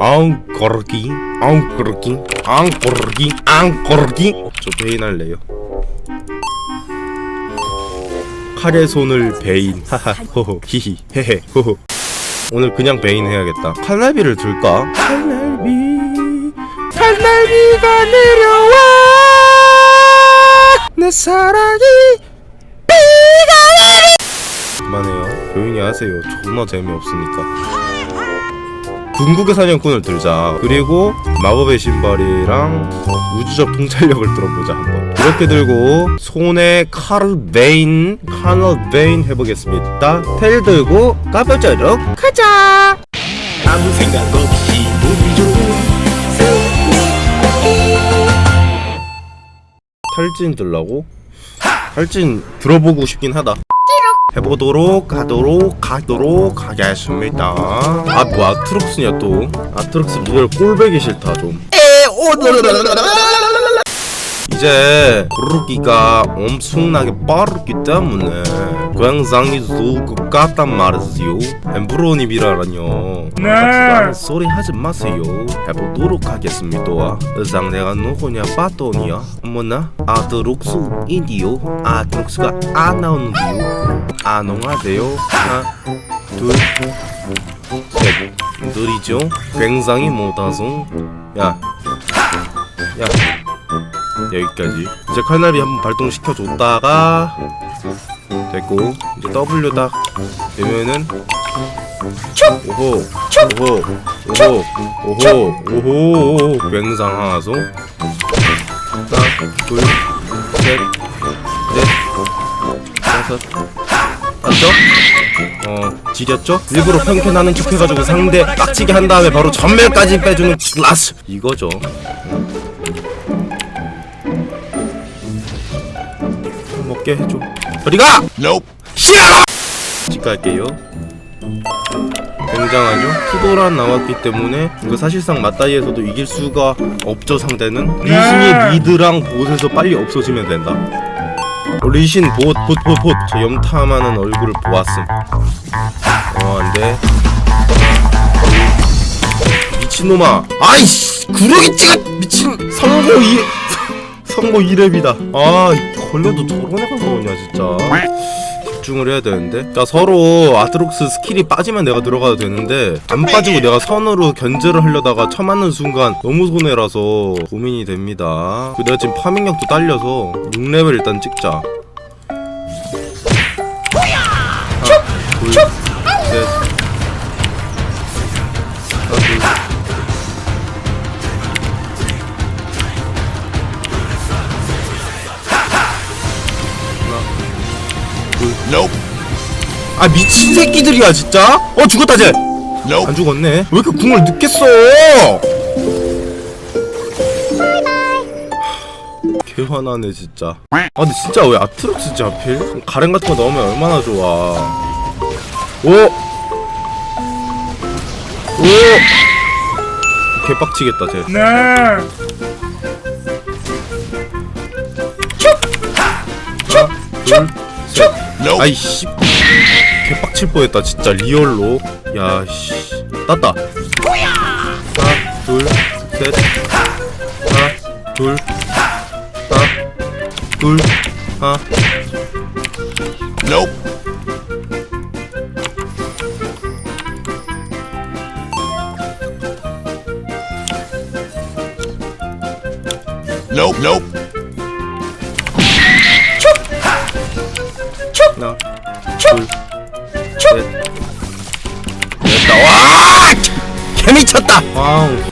아우 거르기 아우 거르기 앙 거르기 앙 거르기. 저 베인 할래요. 칼의 손을 베인. 하하 호호 히히 헤헤 호호. 오늘 그냥 베인 해야겠다. 칼날비를 들까? 칼날비. 칼날비가 내려와! 내 사랑이 비가 내리 그만해요. 조용히 하세요. 존나 재미없으니까 궁극의 사냥꾼을 들자. 그리고 마법의 신발이랑 우주적 통찰력을 들어보자 한번. 이렇게 들고 손에 카르 베인 카널 베인 해보겠습니다. 텔 들고 까불자록 가자! 아무 생각 없이 우리 좋은 탈진 들라고? 탈진 들어보고 싶긴 하다 해보도록 하도록 가도록 하겠습니다. 아뭐 아트록스냐 또? 아트록스 무얼 꼴배기 싫다 좀. 이제 고르기가 엄청나게 빠르기 때문에 굉장히 좋을 것 같단 말이지요. 엠브로님이라뇨. 네. 소리 하지 마세요. 해보도록 하겠습니다. 상대가 누구냐 봤더니야. 어머나 아트록스인디요. 아트록스가 안 나오는데요. 안녕하세요. 하나, 둘, 셋. 느리죠? 굉장히 못하소. 야, 야. 여기까지. 이제 칼날비 한번 발동시켜 줬다가 됐고 이제 W 딱 되면은 오호 오호 오호 오호 오호 굉장하소 하나 둘셋넷 다섯. 맞죠? 어 지렸죠? 일부러 편캔하는 척 해가지고 상대 빡치게 한 다음에 바로 전멸까지 빼주는 클라스. 이거죠 먹게 해줘. 저리 가! 싫어! 집 갈게요. 굉장하죠? 투도란 나왔기 때문에 이거 사실상 맞다이에서도 이길 수가 없죠 상대는. 리신이 미드랑 보스에서 빨리 없어지면 된다. 어, 리신 봇봇 봇봇 저 염탐하는 얼굴을 보았음. 어 안돼 미친놈아. 아이씨! 구르기 찍어 미친 성고 이 성고 2렙이다. 아 걸려도 저런 애가 나오냐 진짜. 집중을 해야 되는데. 자 서로 아트록스 스킬이 빠지면 내가 들어가도 되는데 안 빠지고 내가 선으로 견제를 하려다가 쳐맞는 순간 너무 손해라서 고민이 됩니다. 그 내가 지금 파밍력도 딸려서 6레벨 일단 찍자. 하나 둘셋. 하나 둘 아 미친 새끼들이야 진짜? 어 죽었다 쟤. 안 죽었네. 왜 이렇게 궁을 늦게 써? 개 화나네 진짜. 아 근데 진짜 왜 아트록스지 하필? 가렌 같은 거 넣으면 얼마나 좋아. 오. 오. 개빡치겠다 쟤. 네. 둘, 셋. 아이씨. 개빡칠 뻔했다 진짜 리얼로. 야씨. 땄다. 하나, 둘, 셋. 하나, 둘. 하나, 둘. 하나. Nope, nope. 하나, 둘, 셋.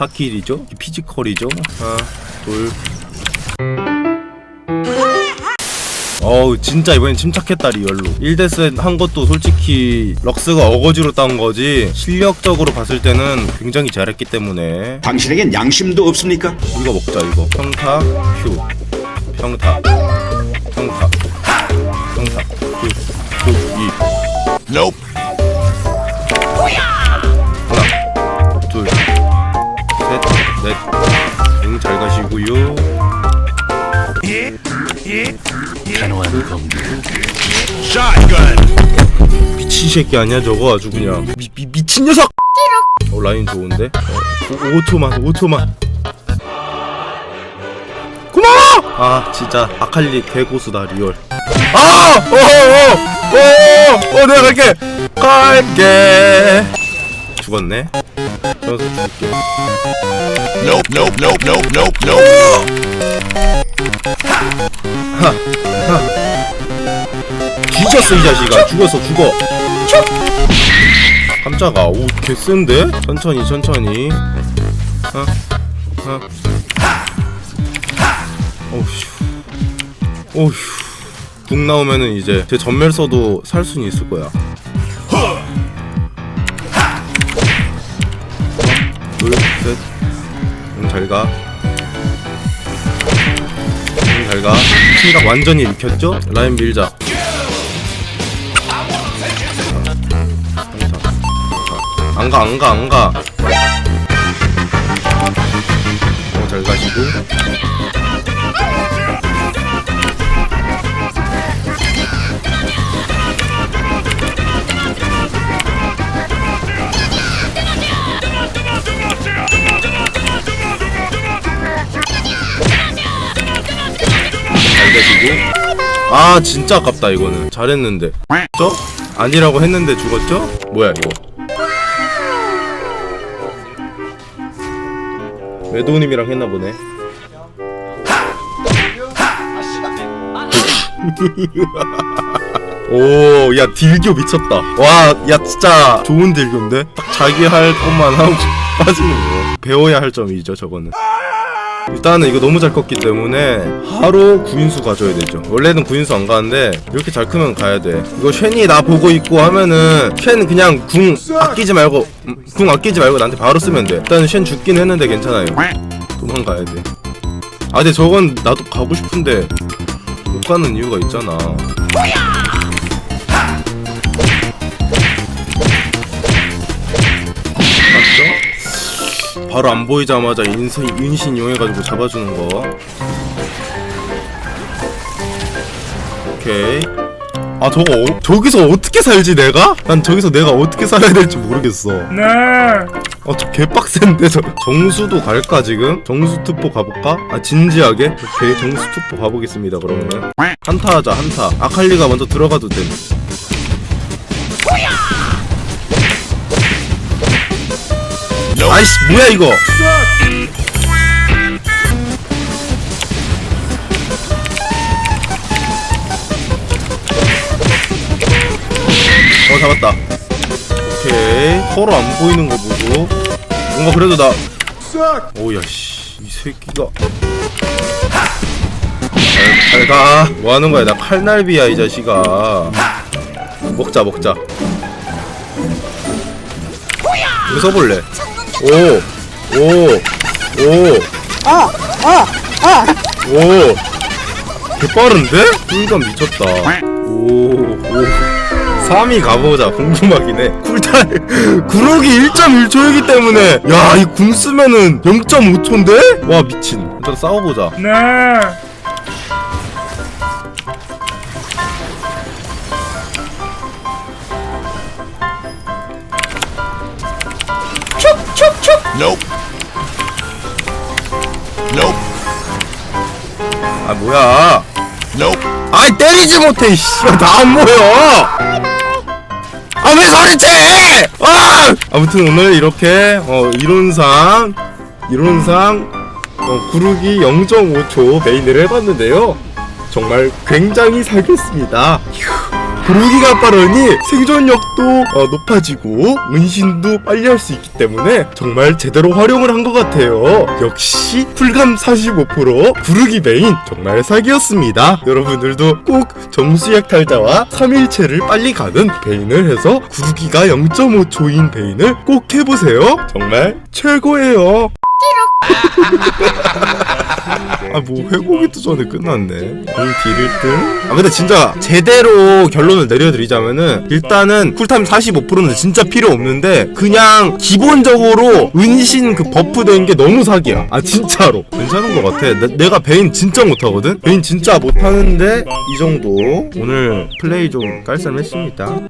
와우, 4킬이죠? 피지컬이죠? 하나, 둘. 어우 진짜 이번엔 침착했다 리얼로 1대셋 한 것도 솔직히 럭스가 어거지로 따온 거지 실력적으로 봤을 때는 굉장히 잘했기 때문에 당신에겐 양심도 없습니까? 이거 먹자 이거 평타 큐 평타 평타 평타 큐큐이 Nope. 둘셋넷응잘 가시고요. Shotgun. 미친 새끼 아니야 저거? 아주 그냥. 미, 미, 미친 녀석! 어, 라인 좋은데? 어, 5초만 5초만. 고마워! 아 진짜 아칼리 개고수다 리얼. 아! 어어어 어어 내가 갈게! 갈게! 죽었네 저기서 죽을게 Nope, nope, nope, nope, nope, nope. 뒤졌어 이 자식아 죽었어 죽어 깜짝아 오 개 센데? 천천히 천천히 어? 어? 어휴 어휴 북 나오면은 이제 제 전멸 써도 살 수는 있을 거야 잘가 응, 잘가 심각 완전히 익혔죠? 라인 밀자. 안가 안가 안가. 어 잘 가시고 아 진짜 아깝다 이거는 잘했는데 저? 아니라고 했는데 죽었죠? 뭐야 이거 외도우님이랑 했나 보네. 오, 야 딜교 미쳤다. 와, 야 진짜 좋은 딜교인데. 딱 자기 할 것만 하고 빠지는 거. 배워야 할 점이죠, 저거는. 일단은 이거 너무 잘 컸기 때문에 바로 구인수 가져야 되죠. 원래는 구인수 안 가는데 이렇게 잘 크면 가야 돼. 이거 쉔이 나 보고 있고 하면은 쉔 그냥 궁 아끼지 말고 음, 궁 아끼지 말고 나한테 바로 쓰면 돼. 일단 쉔 죽긴 했는데 괜찮아요. 도망가야 돼. 아 근데 저건 나도 가고 싶은데 못 가는 이유가 있잖아. 바로 안 보이자마자 인신 인신 이용해가지고 잡아주는 거. 오케이. 아 저거 어, 저기서 어떻게 살지 내가? 난 저기서 내가 어떻게 살아야 될지 모르겠어. 네. 어, 저 개빡센데, 저. 정수도 갈까, 지금? 정수 투포 가볼까? 아, 진지하게? 오케이, 정수 투포 가보겠습니다, 그러면. 한타 하자, 한타. 아칼리가 먼저 들어가도 돼. 아이씨, 뭐야, 이거! 어, 잡았다. 오케이. 서로 안 보이는 거 보고. 뭔가 그래도 나. 오야 씨이 새끼가. 잘가. 뭐 하는 거야? 나 칼날비야 이 자식아. 먹자 먹자. 이거 써볼래 오오오오. 오 개빠른데? 꿀감 미쳤다. 오오. 3위 가보자. 궁금하긴 해. 쿨타임 구르기 1.1초이기 때문에. 야 이 궁 쓰면은 0.5초인데? 와 미친. 일단 싸워보자. 네. Nope. Nope. 아 뭐야? Nope. 아이 때리지 못해 씨나안 보여. 아 왜 소리쳐? 아! 아무튼 오늘 이렇게 어 이론상 이론상 어, 구르기 0.5초 메인을 해봤는데요. 정말 굉장히 살겠습니다. 휴, 구르기가 빠르니 생존력도 어, 높아지고 은신도 빨리 할 수 있기 때문에 정말 제대로 활용을 한 것 같아요. 역시 쿨감 45% 구르기 메인 정말 사기였습니다. 여러분들도 꼭 정수약 탈자와 3일체를 빨리 가는 베인을 해서 구르기가 0.5초인 베인을 꼭 해보세요. 정말 최고예요 아 뭐 회고기도 전에 끝났네. 응딜 1등. 아 근데 진짜 제대로 결론을 내려드리자면은 일단은 쿨타임 45%는 진짜 필요 없는데 그냥 기본적으로 은신 그 버프 된 게 너무 사기야. 아 진짜로. 괜찮은 것 같아. 내, 내가 베인 진짜 못하거든? 베인 진짜 못하는데 이 정도. 오늘 플레이 좀 깔쌈했습니다